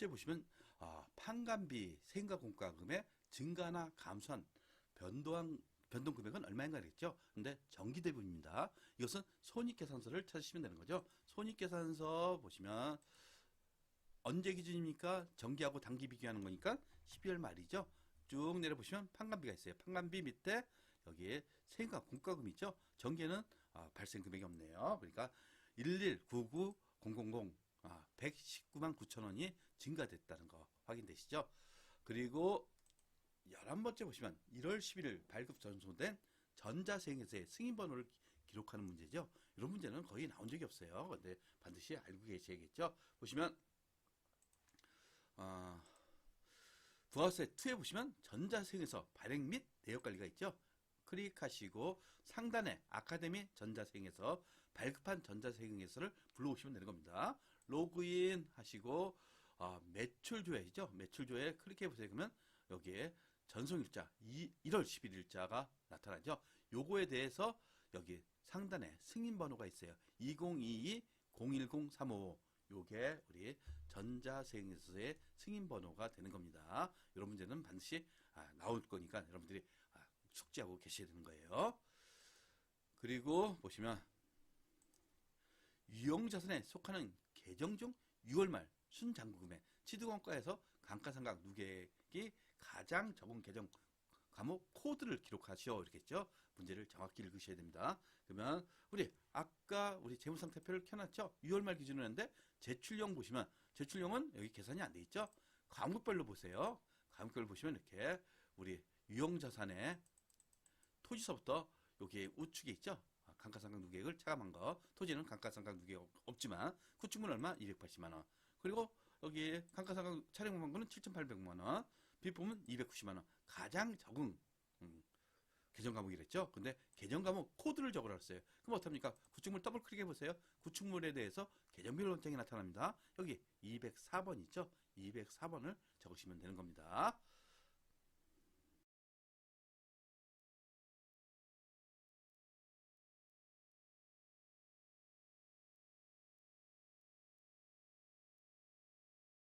번째 보시면 아, 판관비 생가 공과금의 증가나 감소한 변동 변동 금액은 얼마인가 그랬죠. 근데 정기 대부입니다. 이것은 손익계산서를 찾으시면 되는 거죠. 손익계산서 보시면 언제 기준입니까? 정기하고 단기 비교하는 거니까 12월 말이죠. 쭉 내려보시면 판관비가 있어요. 판관비 밑에 여기에 세가 공과금이 있죠. 정기에는 아, 발생 금액이 없네요. 그러니까 1199000 아, 119만 9천 원이 증가됐다는 거 확인되시죠? 그리고 11번째 보시면 1월 11일 발급 전송된 전자생에서의 승인번호를 기- 기록하는 문제죠. 이런 문제는 거의 나온 적이 없어요. 근데 반드시 알고 계셔야겠죠. 보시면 어, 부하세 2에 보시면 전자생에서 발행 및 내역 관리가 있죠. 클릭하시고 상단에 아카데미 전자생에서 발급한 전자생에서를 불러오시면 되는 겁니다. 로그인 하시고 아, 매출 조회이죠. 매출 조회 클릭해 보세요. 그러면 여기에 전송일자 2, 1월 11일자가 나타나죠. 요거에 대해서 여기 상단에 승인 번호가 있어요. 2022-010355 요게 우리 전자생에서의 승인 번호가 되는 겁니다. 이런 문제는 반드시 아, 나올 거니까 여러분들이 아, 숙지하고 되는 거예요. 그리고 보시면 유형자산에 속하는 계정 중 6월 말 순장부금액 취득원가에서 감가상각 누계액이 가장 적은 계정 과목 코드를 기록하시오 이렇겠죠. 문제를 정확히 읽으셔야 됩니다. 그러면 우리 아까 우리 재무상태표를 켜놨죠. 6월 말 기준으로 했는데 제출령 보시면 제출령은 여기 계산이 안 돼 있죠. 과목별로 보세요. 과목별로 보시면 이렇게 우리 유형자산에 토지서부터 여기 우측에 있죠. 아, 감가상각 누계액을 차감한 거. 토지는 감가상각 누계액 없지만 구축물 얼마? 280만 원. 그리고 여기 감가상각 촬영한 거는 7,800만 원. 비품은 290만 원. 가장 적은 음, 계정 과목이랬죠. 근데 계정 과목 코드를 적으라 했어요. 그럼 어떡합니까? 구축물 더블 클릭해 보세요. 구축물에 대해서 계정별 원장이 나타납니다. 여기 204번 있죠? 204번을 적으시면 되는 겁니다.